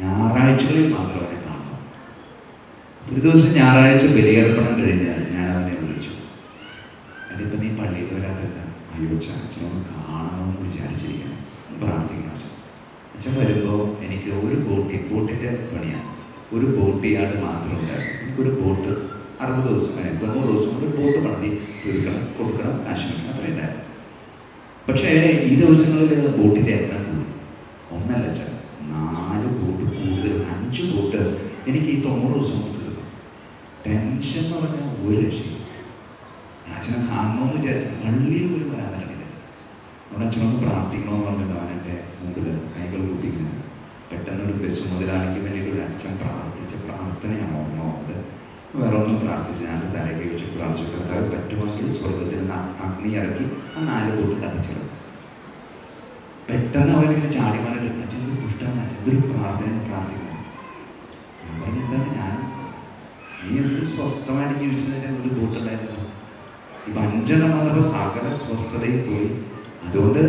Speaker 1: ഞായറാഴ്ചകളിൽ മാത്രം അവനെ കാണണം ഒരു ദിവസം ഞായറാഴ്ച ബലിയർപ്പണം കഴിഞ്ഞാൽ ഞാൻ അവനെ വിളിച്ചു. അതിപ്പോൾ നീ പള്ളിയിൽ വരാത്തല്ല? അയ്യോ അച്ഛാ അച്ഛനൊന്ന് കാണണമെന്ന് വിചാരിച്ചിരിക്കണം പ്രാർത്ഥിക്കണം അച്ഛൻ അച്ഛൻ വരുമ്പോൾ എനിക്ക് ഒരു ബോട്ടി ബോട്ടിന്റെ പണിയാണ് ഒരു ബോട്ട് യാർഡ് മാത്രം ഉണ്ടായിരുന്നു. എനിക്കൊരു ബോട്ട് അറുപത് ദിവസം തൊണ്ണൂറ് ദിവസം കൊണ്ട് ബോട്ട് പണിതി തീർക്കണം കൊടുക്കണം കാശ് വെക്കണം അത്രയും ഉണ്ടായിരുന്നു. പക്ഷേ ഈ ദിവസങ്ങളിൽ ബോട്ടിന്റെ എണ്ണം കൂടും. ഒന്നല്ല അച്ഛൻ നാല് ബോട്ട് കൂടുതൽ അഞ്ച് ബോട്ട്. എനിക്ക് ഈ തൊണ്ണൂറ് ദിവസം ടെൻഷൻ എന്ന് പറഞ്ഞാൽ ഒരു രക്ഷയും അച്ഛനെ കാണണമെന്ന് വിചാരിച്ചു പള്ളിയിൽ പോലും വരാൻ പറ്റില്ല നമ്മുടെ അച്ഛനൊന്ന് പ്രാർത്ഥിക്കണമെന്ന് പറഞ്ഞിട്ട് അവനെന്റെ മുമ്പിൽ കൈകൾ കൂപ്പിക്കുന്നത് പെട്ടെന്ന് ഒരു ബസ് മുതലാളിക്ക് വേണ്ടിയിട്ട് ഒരു അച്ഛൻ പ്രാർത്ഥിച്ച പ്രാർത്ഥനയാണ് ഓർമ്മ വന്നത് വേറെ ഒന്നും പ്രാർത്ഥിച്ചു ഞാൻ തലയിൽ വെച്ച് പ്രാർത്ഥിച്ചു. കർത്താവ് പറ്റുമെങ്കിൽ സ്വർഗത്തിൽ നിന്ന് അഗ്നി ഇറക്കി ആ നാല് കൂട്ട് കത്തിച്ചിടും. പെട്ടെന്ന് അവനിങ്ങനെ ചാടി മാറിയിട്ട് അച്ഛൻ ഒരു പുഷ്ടമാണ് അച്ഛൻ ഒരു പ്രാർത്ഥന പ്രാർത്ഥിക്കുന്നു. ഞാൻ പറഞ്ഞു എന്താണ് ഞാൻ നീ എന്ത് സ്വസ്ഥമായിട്ട് ജീവിച്ചതിന്റെ ഒരു കൂട്ടുണ്ടായിരുന്നു ഈ അഞ്ചെണ്ണം വന്നപ്പോൾ സകല സ്വസ്ഥതയും പോയി. അതുകൊണ്ട്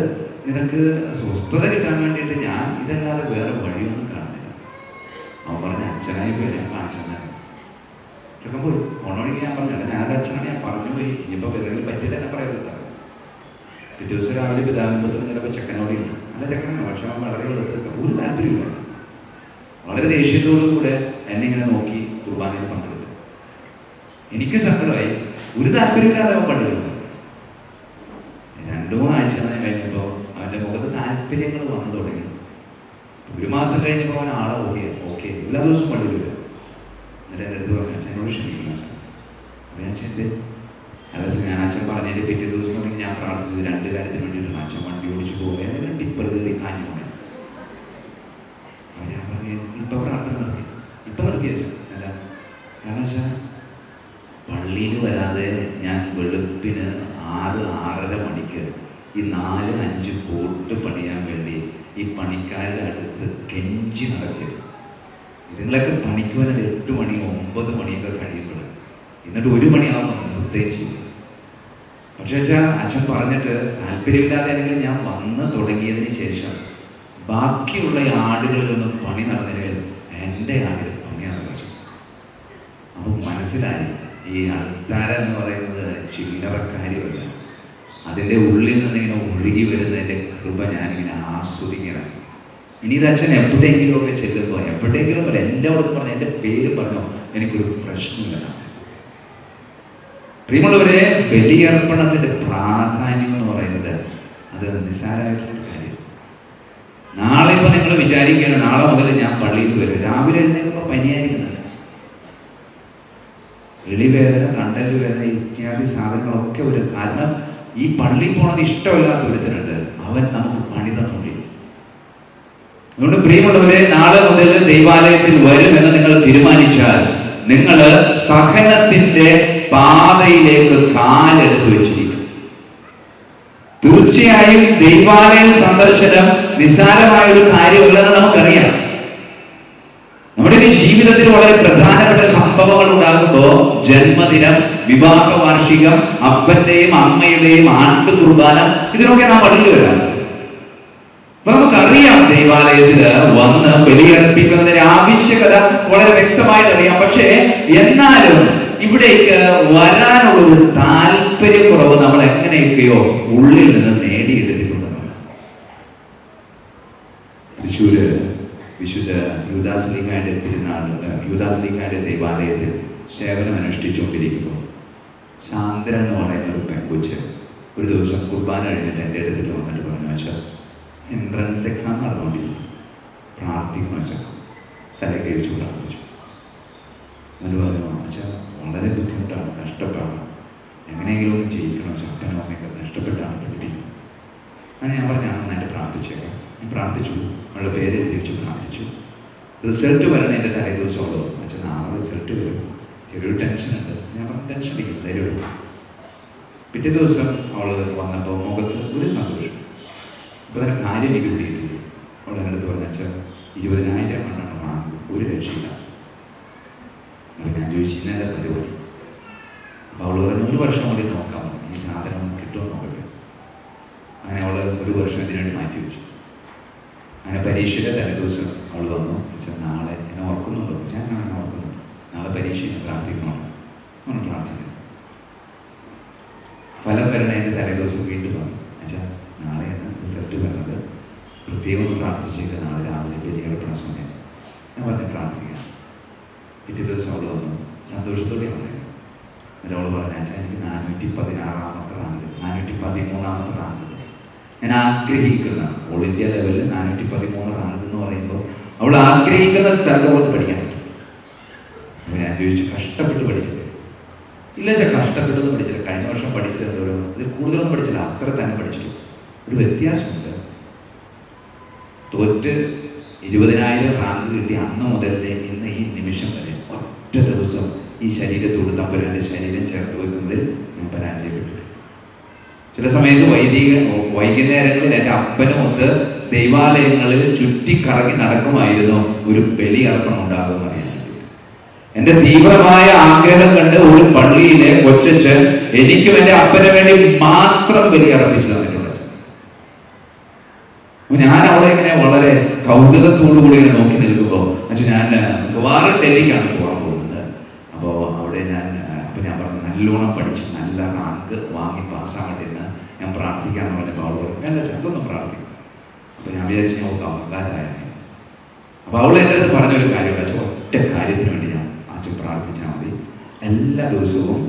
Speaker 1: നിനക്ക് സ്വസ്ഥത കിട്ടാൻ വേണ്ടിയിട്ട് ഞാൻ ഇതല്ലാതെ വേറെ വഴിയൊന്നും കാണുന്നില്ല. അവൻ പറഞ്ഞ അച്ഛനായി പോയി ഞാൻ കാണിച്ചു തന്നെ പോയി. ഓണോടിക്ക് ഞാൻ പറഞ്ഞു ഞാൻ അച്ഛനാണ് ഞാൻ പറഞ്ഞു പോയി. ഇനിയിപ്പോൾ എന്തെങ്കിലും പറ്റിയിട്ട് എന്നെ പറയരുത് പിറ്റേ ദിവസം രാവിലെ പിതാകുമ്പത്തിന് ചിലപ്പോൾ ചെക്കനോടെയുണ്ട് അല്ല ചെക്കനാണ് പക്ഷെ അവൻ വളരെ എടുത്ത് ഒരു താല്പര്യമില്ല വളരെ ദേഷ്യത്തോടു കൂടെ എന്നെ ഇങ്ങനെ നോക്കി കുർബാനയിൽ പങ്കെടുത്തു. എനിക്ക് സങ്കടമായി. ഒരു താല്പര്യമില്ലാതെ അവൻ പണ്ടിരുന്നു രണ്ടു മൂന്നാഴ്ച കഴിഞ്ഞപ്പോൾ അവന്റെ മുഖത്ത് താല്പര്യങ്ങൾ വന്നു തുടങ്ങി. ഒരു മാസം കഴിഞ്ഞപ്പോൾ അവൻ ആളെ ഓടിയ ഓക്കെ എല്ലാ ദിവസവും പണ്ടിരുന്നു എന്നിട്ട് എന്റെ അടുത്ത് പറഞ്ഞു അച്ഛനോട് ക്ഷമിക്കണം അച്ഛൻ. ഞാൻ അല്ല ഞാൻ അച്ഛൻ പറഞ്ഞതിന്റെ പിറ്റേ ദിവസം തുടങ്ങി ഞാൻ പ്രാർത്ഥിച്ചത് രണ്ട് കാര്യത്തിന് വേണ്ടിയിട്ടാണ്. അച്ഛൻ വണ്ടി ഓടിച്ചു പോകുക ഏതെങ്കിലും ടിപ്പർ കയറി കാഞ്ഞു പോകണം ഞാൻ പറഞ്ഞു ഇപ്പം പ്രാർത്ഥന നിർത്തി. ഇപ്പം നിർത്തിയ അച്ഛൻ. അല്ല കാരണം വെച്ചാൽ പള്ളിയിൽ വരാതെ ഞാൻ വെളുപ്പിന് ആറ് ആറര മണിക്ക് ഈ നാല് അഞ്ച് ബോട്ട് പണിയാൻ വേണ്ടി ഈ പണിക്കാരുടെ അടുത്ത് കെഞ്ചി നടക്കരുത് നിങ്ങളൊക്കെ പണിക്ക് വരുന്നത് എട്ട് മണി ഒമ്പത് മണിയൊക്കെ കഴിയുമ്പോൾ എന്നിട്ട് ഒരു മണിയാവുമ്പോൾ നിർത്തുകയും ചെയ്യും. പക്ഷേ വെച്ചാൽ അച്ഛൻ പറഞ്ഞിട്ട് താല്പര്യമില്ലാതെ ആണെങ്കിൽ ഞാൻ വന്ന് തുടങ്ങിയതിന് ശേഷം ബാക്കിയുള്ള ആടുകളിലൊന്നും പണി നടന്നില്ലെങ്കിൽ എന്റെ ആടുകൾ പണി നടന്നു അപ്പം മനസ്സിലായി ഈ അൾത്താര എന്ന് പറയുന്നത് ചില്ലറ കാര്യമല്ല. അതിന്റെ ഉള്ളിൽ നിന്ന് ഇങ്ങനെ ഒഴുകി വരുന്നതിന്റെ കൃപ ഞാനിങ്ങനെ ആസ്വദിക്കണം ഇനി ഇത് അച്ഛൻ എവിടെയെങ്കിലുമൊക്കെ ചെല്ലുമ്പോൾ എവിടെയെങ്കിലും അല്ല എല്ലായിടത്തും പറഞ്ഞു എന്റെ പേര് പറഞ്ഞോ എനിക്കൊരു പ്രശ്നമില്ല. പ്രിയമുള്ളവരെ ബലിയർപ്പണത്തിന്റെ പ്രാധാന്യം എന്ന് പറയുന്നത് അത് നിസ്സാരമായിട്ടുള്ള കാര്യം. നാളെ ഇപ്പോൾ നിങ്ങൾ വിചാരിക്കുകയാണ് നാളെ മുതൽ ഞാൻ പള്ളിയിൽ വരും. രാവിലെ എഴുന്നേൽക്കുമ്പോൾ പനിയായിരിക്കുന്നുണ്ട്. എളിവേദന തണ്ടൽ വേദന ഇത്യാദി സാധനങ്ങളൊക്കെ ഒരു കാരണം. ഈ പള്ളി പോണത് ഇഷ്ടമില്ലാത്ത ഒരുത്തനുണ്ട്. അവൻ നമുക്ക് പണി തന്നുകൊണ്ടിരിക്കും അതുകൊണ്ട് പ്രിയമുള്ളവരെ നാളെ മുതൽ ദൈവാലയത്തിൽ വരുമെന്ന് നിങ്ങൾ തീരുമാനിച്ചാൽ നിങ്ങൾ സഹനത്തിന്റെ പാതയിലേക്ക് കാലെടുത്ത് വെച്ചിരിക്കും. തീർച്ചയായും ദൈവാലയ സന്ദർശനം നിസ്സാരമായ ഒരു കാര്യമല്ലെന്ന് നമുക്കറിയാം. നമ്മുടെ ജീവിതത്തിൽ വളരെ പ്രധാനപ്പെട്ട സംഭവങ്ങൾ ഉണ്ടാകുമ്പോൾ ജന്മദിനം വിവാഹ വാർഷികം അപ്പന്റെയും അമ്മയുടെയും ആണ്ട് കുർബാന ഇതിനൊക്കെ നാം വടിഞ്ഞു വരാം നമുക്കറിയാം ദൈവാലയത്തിൽ വന്ന് ബലിയർപ്പിക്കുന്നതിന്റെ ആവശ്യകത വളരെ വ്യക്തമായിട്ട് അറിയാം പക്ഷേ എന്നാലും ഇവിടേക്ക് വരാനുള്ള ഒരു താല്പര്യക്കുറവ് നമ്മൾ എങ്ങനെയൊക്കെയോ ഉള്ളിൽ നിന്ന് നേടിയെടുത്തിട്ടുണ്ടെന്നാണ് തൃശ്ശൂര് വിശുദ്ധ യൂദാസ്ലിക്കായുടെ തിരുനാൾ യൂദാസ്ലിക്കായുടെ ദേവാലയത്തിൽ സേവനം അനുഷ്ഠിച്ചുകൊണ്ടിരിക്കുമ്പോൾ സാന്ദ്ര എന്ന് പറയുന്ന ഒരു പെൺകുച്ച് ഒരു ദിവസം കുർബാന കഴിഞ്ഞിട്ട് എന്റെ അടുത്തിട്ട് വന്നിട്ട് പറഞ്ഞു വെച്ചാൽ എൻട്രൻസ് എക്സാം നടന്നുകൊണ്ടിരിക്കും പ്രാർത്ഥിക്കണം വെച്ചാൽ തല കഴിച്ചു പ്രാർത്ഥിച്ചു. എന്നിട്ട് പറഞ്ഞു വെച്ചാൽ വളരെ ബുദ്ധിമുട്ടാണ് കഷ്ടപ്പാടാണ്. എങ്ങനെയെങ്കിലും ഒന്ന് ജയിക്കണം ചട്ടനോ അപ്പനും അമ്മയൊക്കെ കഷ്ടപ്പെട്ടാണ് പഠിപ്പിക്കുന്നത്. അങ്ങനെ ഞാൻ പറഞ്ഞു ഞാൻ നന്നായിട്ട് പ്രാർത്ഥിച്ചേക്കാം. ഞാൻ പ്രാർത്ഥിച്ചു. അവളുടെ പേര് എഴുതി പ്രാർത്ഥിച്ചു. റിസൾട്ട് വരണതിന്റെ തലേ ദിവസം അച്ഛൻ നാളെ റിസൾട്ട് വരും. ചെറിയൊരു ടെൻഷൻ ഉണ്ട്. ഞാൻ പറഞ്ഞു ടെൻഷൻ അടിക്കും ധൈര്യം പിറ്റേ ദിവസം അവൾ വന്നപ്പോൾ മുഖത്ത് ഒരു സന്തോഷം. അപ്പോൾ തന്നെ കാര്യം എനിക്ക് പിടികിട്ടി അവൾ എന്റെ അടുത്ത് പറഞ്ഞ അച്ഛൻ ഇരുപതിനായിരം കണ്ടാണ് വാങ്ങി ഒരു രക്ഷയില്ല. അപ്പോൾ ഞാൻ ചോദിച്ചിരുന്ന എന്റെ പരിപാടി? അപ്പോൾ അവൾ പറഞ്ഞു ഒരു വർഷം കൂടി നോക്കാം. ഈ സാധനം കിട്ടുമോ നോക്കട്ടെ. അങ്ങനെ അവൾ ഒരു വർഷം ഇതിനുവേണ്ടി മാറ്റി വെച്ചു. അങ്ങനെ പരീക്ഷയുടെ തലേദിവസം അവൾ വന്നു. വെച്ചാൽ നാളെ എന്നെ ഓർക്കുന്നുണ്ടോ? ഞാൻ അങ്ങനെ ഓർക്കുന്നു നാളെ പരീക്ഷ പ്രാർത്ഥിക്കണം? നമ്മൾ പ്രാർത്ഥിക്കണം ഫലം വരണതിന്റെ തലേ ദിവസം വീണ്ടും വന്നു. വെച്ചാൽ നാളെയാണ് റിസൾട്ട് വരുന്നത് പ്രത്യേകം പ്രാർത്ഥിച്ചേക്ക്. നാളെ രാവിലെ ബലിയർപ്പണ സമയത്ത്. ഞാൻ പറഞ്ഞു പ്രാർത്ഥിക്കാം. പിറ്റേ ദിവസം അവൾ വന്നു. സന്തോഷത്തോടെ പറഞ്ഞു ഒരാൾ പറഞ്ഞ എനിക്ക് നാനൂറ്റി പതിനാറാമത്തെ റാങ്ക് നാനൂറ്റി പതിമൂന്നാമത്തെ റാങ്ക്. ഞാൻ ആഗ്രഹിക്കുന്ന ഓൾ ഇന്ത്യ ലെവലിൽ നാനൂറ്റി പതിമൂന്ന് റാങ്ക് എന്ന് പറയുമ്പോൾ അവൾ ആഗ്രഹിക്കുന്ന സ്ഥലത്ത് പോലും പഠിക്കാൻ പറ്റും ഞാൻ ചോദിച്ചു കഷ്ടപ്പെട്ട് പഠിച്ചില്ലേ? ഇല്ല ചെ കഷ്ടപ്പെട്ടൊന്നും പഠിച്ചില്ല. കഴിഞ്ഞ വർഷം പഠിച്ചത് എന്തോ ഇതിൽ കൂടുതലൊന്നും പഠിച്ചില്ല. അത്ര തന്നെ പഠിച്ചിട്ടു ഒരു വ്യത്യാസമുണ്ട്. തോറ്റ് ഇരുപതിനായിരം റാങ്ക് കിട്ടി അന്ന് മുതൽ ഇന്ന് ഈ നിമിഷം വരെ ഒറ്റ ദിവസം ഈ ശരീരത്തോട് തമ്പുരാന്റെ ശരീരം ചേർത്ത് വെക്കുന്നതിൽ ഞാൻ പരാജയപ്പെട്ടു ചില സമയത്ത് വൈദിക വൈകുന്നേരങ്ങളിൽ എന്റെ അപ്പനും ഒത്ത് ദൈവാലയങ്ങളിൽ ചുറ്റിക്കറങ്ങി നടക്കുമായിരുന്നു. ഒരു ബലി അർപ്പണം എന്റെ തീവ്രമായ ആഗ്രഹം കണ്ട് ഒരു പള്ളിയിലെ കൊച്ചച്ഛൻ എനിക്കും എന്റെ അപ്പന് വേണ്ടി മാത്രം ബലി അർപ്പിച്ചു തന്നിട്ടുണ്ട്. ഞാൻ അവളെ ഇങ്ങനെ വളരെ കൗതുകത്തോടു കൂടി ഇങ്ങനെ നോക്കി നിൽക്കുമ്പോൾ അച്ഛൻ ഞാൻ മിക്കവാറും ഡൽഹിക്കാണ് പോകാൻ പോകുന്നത്. അപ്പോൾ അവിടെ ഞാൻ അപ്പൊ ഞാൻ പറഞ്ഞു നല്ലോണം പഠിച്ചു നല്ല റാങ്ക് വാങ്ങി ഞാൻ പ്രാർത്ഥിക്കാന്ന് പറഞ്ഞപ്പോൾ അവൾ പറഞ്ഞു അല്ല ചെറുതൊന്നും പ്രാർത്ഥിക്കും. അപ്പോൾ ഞാൻ വിചാരിച്ചു അവൾക്ക് അവക്കാരായ അപ്പോൾ അവൾ എന്റെ അടുത്ത് പറഞ്ഞൊരു കാര്യമുണ്ട്. അച്ഛൻ ഒറ്റ കാര്യത്തിന് വേണ്ടി ഞാൻ അച്ഛൻ പ്രാർത്ഥിച്ചാൽ മതി. എല്ലാ ദിവസവും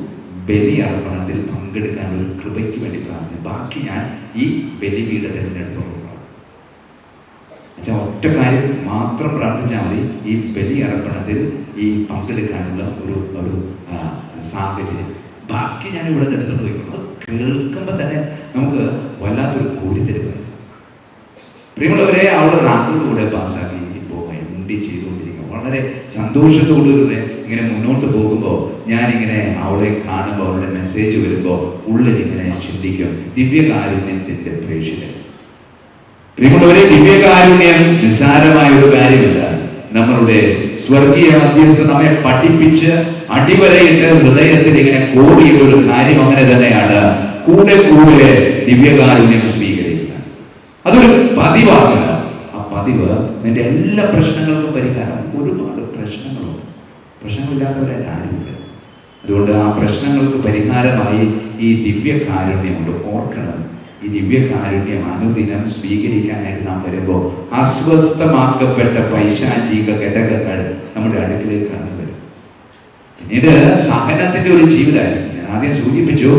Speaker 1: ബലി അർപ്പണത്തിൽ പങ്കെടുക്കാൻ ഒരു കൃപയ്ക്ക് വേണ്ടി പ്രാർത്ഥിച്ചു. ബാക്കി ഞാൻ ഈ അടുത്തോട്ട് പോകാം അച്ഛൻ ഒറ്റ കാര്യം മാത്രം പ്രാർത്ഥിച്ചാൽ മതി. ഈ ബലി അർപ്പണത്തിൽ ഈ പങ്കെടുക്കാനുള്ള ഒരു ഒരു സാഹചര്യം. ബാക്കി ഞാൻ ഇവിടെ എടുത്തോണ്ട് പോയിക്കോളൂ അത് കേൾക്കുമ്പോൾ തന്നെ നമുക്ക് വല്ലാത്തൊരു കോരിത്തരുവായി പ്രിയമുള്ളവരെ അവിടെ നാട്ടിലൂടെ പാസ്സാക്കി ഇപ്പോൾ എം ഡി ചെയ്തുകൊണ്ടിരിക്കുക. വളരെ സന്തോഷത്തോടുകൂടെ ഇങ്ങനെ മുന്നോട്ട് പോകുമ്പോൾ ഞാനിങ്ങനെ അവളെ കാണുമ്പോൾ അവളുടെ മെസ്സേജ് വരുമ്പോൾ ഉള്ളിൽ ഇങ്ങനെ ചിന്തിക്കും ദിവ്യകാരുണ്യത്തിന്റെ പ്രേക്ഷകൻ പ്രിയമുള്ളവരെ ദിവ്യകാരുണ്യം നിസ്സാരമായ ഒരു കാര്യമല്ല. നമ്മളുടെ സ്വർഗീയ മധ്യസ്ഥ നമ്മെ പഠിപ്പിച്ച് അടിവരയിട്ട് ഹൃദയത്തിൽ ഇങ്ങനെ കോടിയ ഒരു കാര്യം അങ്ങനെ തന്നെയാണ് കൂടെ കൂടെ ദിവ്യകാരുണ്യം സ്വീകരിക്കുക. അതൊരു പതിവാണ്. ആ പതിവ് നിന്റെ എല്ലാ പ്രശ്നങ്ങൾക്കും പരിഹാരം. ഒരുപാട് പ്രശ്നങ്ങളുണ്ട്. പ്രശ്നങ്ങളില്ലാത്തവരായിട്ട് ആരുമില്ല അതുകൊണ്ട് ആ പ്രശ്നങ്ങൾക്ക് പരിഹാരമായി ഈ ദിവ്യകാരുണ്യമുണ്ട്. ഓർക്കണം ഈ ദിവ്യകാരുണ്യം അനുദിനം സ്വീകരിക്കാനായിട്ട് നാം വരുമ്പോൾ അസ്വസ്ഥമാക്കപ്പെട്ട പൈശാചിക ഘടകങ്ങൾ നമ്മുടെ അടുക്കിലേക്ക് കടന്നു പിന്നീട് സഹനത്തിന്റെ ഒരു ജീവിതമായിരിക്കും ഞാൻ ആദ്യം സൂചിപ്പിച്ചു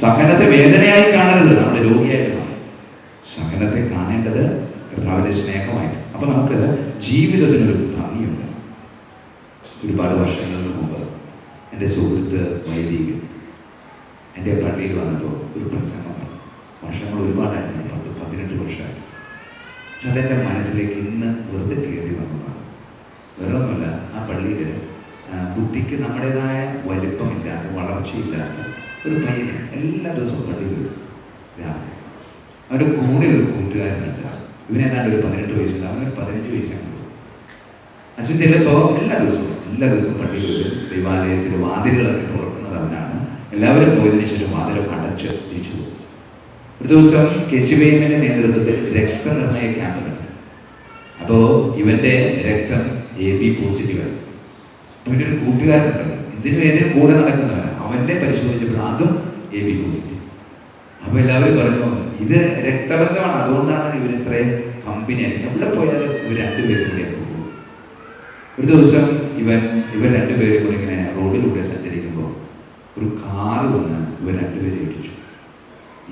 Speaker 1: സഹനത്തെ വേദനയായി കാണരുത് നമ്മുടെ രോഗിയായിട്ട് കാണും സഹനത്തെ കാണേണ്ടത് കർത്താവിന്റെ സ്നേഹമായിട്ട്. അപ്പൊ നമുക്ക് ജീവിതത്തിനൊരു ഭംഗിയുണ്ട്. ഒരുപാട് വർഷങ്ങൾക്ക് മുമ്പ് എന്റെ സുഹൃത്ത് വൈദികൻ എന്റെ പള്ളിയിൽ വന്നപ്പോൾ ഒരു പ്രസംഗം പറഞ്ഞു. വർഷങ്ങൾ ഒരുപാടായിരുന്നു പത്ത് പതിനെട്ട് വർഷമായി. പക്ഷെ അതെന്റെ മനസ്സിലേക്ക് ഇന്ന് വെറുതെ കയറി വന്നതാണ്. വേറെ ഒന്നുമില്ല ആ പള്ളിയിൽ ബുദ്ധിക്ക് നമ്മുടേതായ വലിപ്പമില്ലാത്ത വളർച്ചയില്ലാത്ത ഒരു പയ്യന് എല്ലാ ദിവസവും പള്ളിയിൽ വരും. രാവിലെ. അവന്റെ കൂടെ ഒരു കൂട്ടുകാരനുണ്ട്. ഇവനേതാണ്ട് ഒരു പതിനെട്ട് വയസ്സുണ്ട്. അവനൊരു പതിനഞ്ച് വയസ്സാണ്. അച്ഛൻ ചെല്ലുമ്പോൾ എല്ലാ ദിവസവും എല്ലാ ദിവസവും പള്ളിയിൽ വരും. ദൈവാലയത്തിൽ വാതിലുകളൊക്കെ തുറക്കുന്നത് അവനാണ്. എല്ലാവരും പോയതിനു ശേഷം വാതിലൊക്കെ അടച്ച് തിരിച്ചു പോകും. ഒരു ദിവസം കെശിവേമിന്റെ നേതൃത്വത്തിൽ രക്തനിർണയ ക്യാമ്പ് നടത്തി. അപ്പോൾ ഇവന്റെ രക്തം എ ബി പോസിറ്റീവായി അവന്റെ ഒരു കൂട്ടുകാരനുണ്ട്. ഇതിനും ഏതിനും കൂടെ നടക്കുന്നവനാണ് അവന്റെ പരിശോധിച്ചപ്പോൾ അതും എ ബി പോസിറ്റീവ് അപ്പൊ എല്ലാവരും പറഞ്ഞു ഇത് രക്തബന്ധമാണ്. അതുകൊണ്ടാണ് ഇവർ ഇത്രയും കമ്പനി എവിടെ പോയാലും ഇവർ രണ്ടുപേരും കൂടെ പോകും ഒരു ദിവസം ഇവൻ ഇവർ രണ്ടുപേരും കൂടെ ഇങ്ങനെ റോഡിലൂടെ സഞ്ചരിക്കുമ്പോൾ ഒരു കാറ് വന്ന് ഇവർ രണ്ടുപേരും ഇടിച്ചു.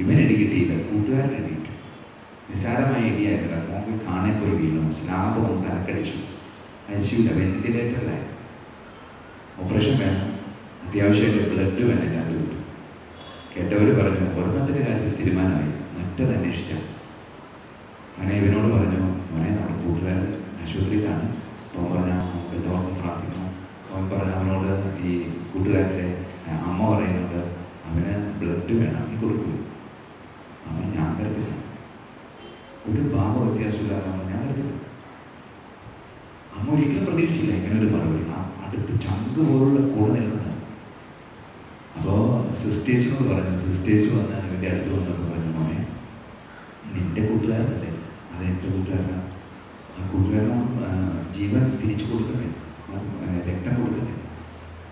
Speaker 1: ഇവൻ കിട്ടിയില്ല കൂട്ടുകാരൻ ഇടി കിട്ടി. നിസാരമായ ഇടിയായില്ല മോക്ക് കാണാൻ പോയി വീണു. സ്ലാബ് വന്ന് തലക്കടിച്ചു. സിയുടെ വെന്റിലേറ്ററിലായി ഓപ്പറേഷൻ വേണം. അത്യാവശ്യമായിട്ട് ബ്ലഡ് വേണം രണ്ടു കൂട്ടും കേട്ടവർ പറഞ്ഞു ഒരെണ്ണത്തിന്റെ കാര്യത്തിൽ തീരുമാനമായി. മറ്റത് അന്വേഷിക്കാം അങ്ങനെ ഇവനോട് പറഞ്ഞു മോനെ നമ്മുടെ കൂട്ടുകാരൻ ആശുപത്രിയിലാണ്. ടോം പറഞ്ഞ നമുക്ക് എല്ലാവർക്കും പ്രാർത്ഥിക്കണം. ടോം പറഞ്ഞ അവനോട് ഈ കൂട്ടുകാരന്റെ അമ്മ പറയുന്നുണ്ട് അവന് ബ്ലഡ് വേണം നീ കൊടുക്കൂ. അവൻ ഞാൻ തരത്തില്ല ഒരു ഭാവ വ്യത്യാസമില്ലാതെ ഞാൻ തരത്തില്ല അമ്മ ഒരിക്കലും പ്രതീക്ഷിച്ചില്ല ഇങ്ങനെ ഒരു മറുപടി. ആ അടുത്ത് ചങ്ക് പോലുള്ള കൂടെ നിൽക്കുന്നത് അപ്പോൾ സിസ്റ്റേഴ്സിനോട് പറഞ്ഞു സിസ്റ്റേഴ്സ് വന്ന് അവന്റെ അടുത്ത് വന്നപ്പോൾ പറഞ്ഞു മോനെ നിന്റെ കൂട്ടുകാരനല്ലേ? അത് എന്റെ കൂട്ടുകാരനാണ് ആ കൂട്ടുകാരനോ ജീവൻ തിരിച്ചു കൊടുക്കണ്ടേ ആ, ആ, രക്തം കൊടുക്കണ്ടേ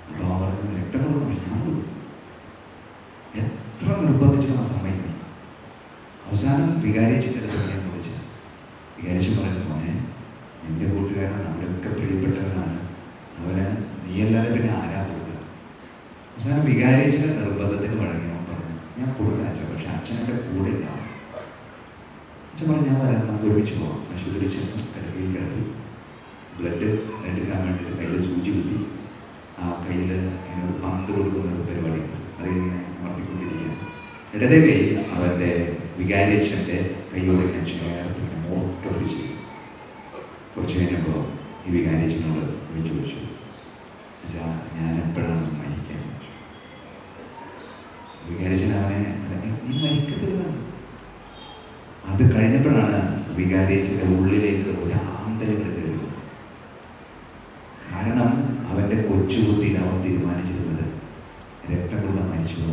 Speaker 1: അപ്പോൾ അവൻ പറഞ്ഞു രക്തം കൊടുക്കണം ഞാൻ കൊടുക്കും. എത്ര നിർബന്ധിച്ചിട്ടും ആ സമ്മതിക്കണം അവസാനം വികാരിച്ചിന്റെ അടുത്ത് വിളിച്ചു വികാരിച്ച് പറഞ്ഞു മോനെ നിന്റെ കൂട്ടുകാരൻ അവരൊക്കെ പ്രിയപ്പെട്ടവനാണ് അവന് നീയല്ലാതെ പിന്നെ ആരാ കൊടുക്കുക? അവസാനം വികാരിച്ചിന്റെ നിർബന്ധത്തിന് വഴങ്ങി അവൻ പറഞ്ഞു ഞാൻ കൊടുക്കാൻ അച്ഛൻ പക്ഷെ അച്ഛൻ എന്റെ കൂടെ ഉണ്ടാവും അച്ഛൻ പറഞ്ഞു ഞാൻ വരാം നമുക്ക് ഒരുമിച്ച് പോകാം ആശുപത്രി ചെന്ന് കിടക്കയിൽ കിടത്തി ബ്ലഡ് എടുക്കാൻ വേണ്ടിയിട്ട് കയ്യിൽ സൂചി കുത്തി ആ കയ്യിൽ ഒരു പന്ത് കൊടുക്കുന്ന ഒരു പരിപാടിയുണ്ട്. അതിങ്ങനെ അമർത്തിക്കൊണ്ടിരിക്കുകയാണ്. ഇടതേ കൈ അവന്റെ വികാരിയച്ഛന്റെ കൈയോടെ ഇങ്ങനെ ചേർത്ത് ഇങ്ങനെ മുറുക്കെ പിടിച്ച് കുറച്ച് കഴിഞ്ഞപ്പോൾ ഈ വികാരിയച്ഛനോട് ഞാൻ ചോദിച്ചു ഞാൻ എപ്പോഴാണ് മരിക്കാൻ വികാരിച്ചൻ അവനെ "നീ- മരിക്കത്തില്ല അത് കഴിഞ്ഞപ്പോഴാണ് വികാരിച്ചന്റെ ഉള്ളിലേക്ക് ഒരു കയറിയത് കാരണം അവന്റെ കൊച്ചുകുത്തിയിൽ അവൻ തീരുമാനിച്ചിരുന്നത് രക്തം മരിച്ചു.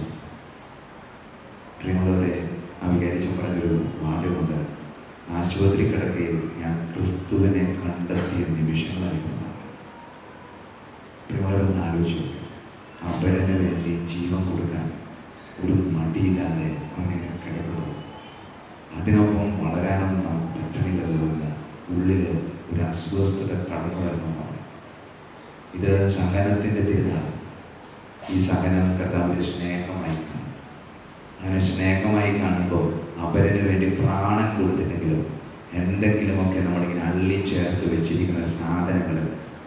Speaker 1: പ്രിയമുള്ളവരെ ആ വികാരിച്ചൻ പറഞ്ഞൊരു വാചകമുണ്ട് ആശുപത്രി കിടക്കയിൽ ഞാൻ ക്രിസ്തുവിനെ കണ്ടെത്തിയ നിമിഷങ്ങളായിരുന്നു പ്രിയമുള്ളവരൊന്ന് ആലോചിച്ചു. അപരന് വേണ്ടി ജീവൻ കൊടുക്കാൻ ഒരു മടിയില്ലാതെ അവനെ കിടക്കുന്നു. അതിനൊപ്പം വളരാനൊന്നും നമുക്ക് പറ്റണില്ലല്ലോ എന്ന് ഉള്ളിൽ ഒരു അസ്വസ്ഥത കടന്നു വരുന്നതാണ് ഇത് സഹനത്തിന്റെ തിരുനാൾ ഈ സഹനം കർത്താവിന്റെ സ്നേഹമായി കാണും. അങ്ങനെ സ്നേഹമായി കാണുമ്പോൾ അപരന് വേണ്ടി പ്രാണൻ കൊടുത്തിട്ടെങ്കിലും എന്തെങ്കിലുമൊക്കെ നമ്മളിങ്ങനെ അള്ളി ചേർത്ത് വെച്ചിരിക്കുന്ന സാധനങ്ങൾ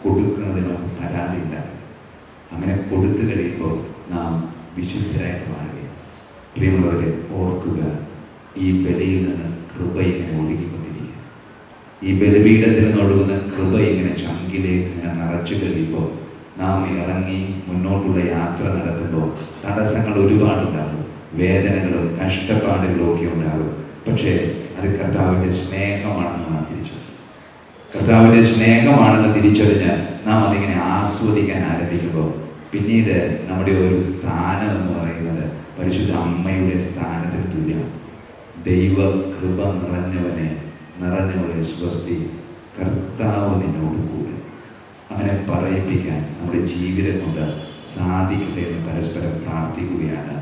Speaker 1: കൊടുക്കുന്നതിനോ വരാതില്ല അങ്ങനെ കൊടുത്തു കഴിയുമ്പോൾ നാം വിശുദ്ധരായിട്ട് മാറുകയും പ്രിയമുള്ളവരെ ഓർക്കുക ഈ ബലിയിൽ നിന്ന് കൃപ ഇങ്ങനെ ഒഴുകിക്കൊണ്ടിരിക്കുക. ഈ ബലിപീഠത്തിൽ നിന്ന് ഒഴുകുന്ന കൃപ ഇങ്ങനെ ചങ്കിലേക്ക് ഇങ്ങനെ നിറച്ചു കഴിയുമ്പോൾ നാം ഇറങ്ങി മുന്നോട്ടുള്ള യാത്ര നടത്തുമ്പോൾ തടസ്സങ്ങൾ ഒരുപാടുണ്ടാകും. വേദനകളും കഷ്ടപ്പാടുകളും ഒക്കെ ഉണ്ടാകും. പക്ഷേ അത് കർത്താവിന്റെ സ്നേഹമാണെന്ന് നാം തിരിച്ചറിയും കർത്താവിന്റെ സ്നേഹമാണെന്ന് തിരിച്ചറിഞ്ഞ് നാം അതിങ്ങനെ ആസ്വദിക്കാൻ ആരംഭിക്കുമ്പോൾ പിന്നീട് നമ്മുടെ ഒരു സ്ഥാനം എന്ന് പറയുന്നത് പരിശുദ്ധ അമ്മയുടെ സ്ഥാനത്തിന് തുല്യമാണ്. ദൈവ കൃപ നിറഞ്ഞവനെ നിറഞ്ഞവളെ സ്വസ്തി കർത്താവ് നിന്നോട് കൂടെ. അങ്ങനെ പറയിപ്പിക്കാൻ നമ്മുടെ ജീവിതം കൊണ്ട് സാധിക്കട്ടെ എന്ന് പരസ്പരം പ്രാർത്ഥിക്കുകയാണ്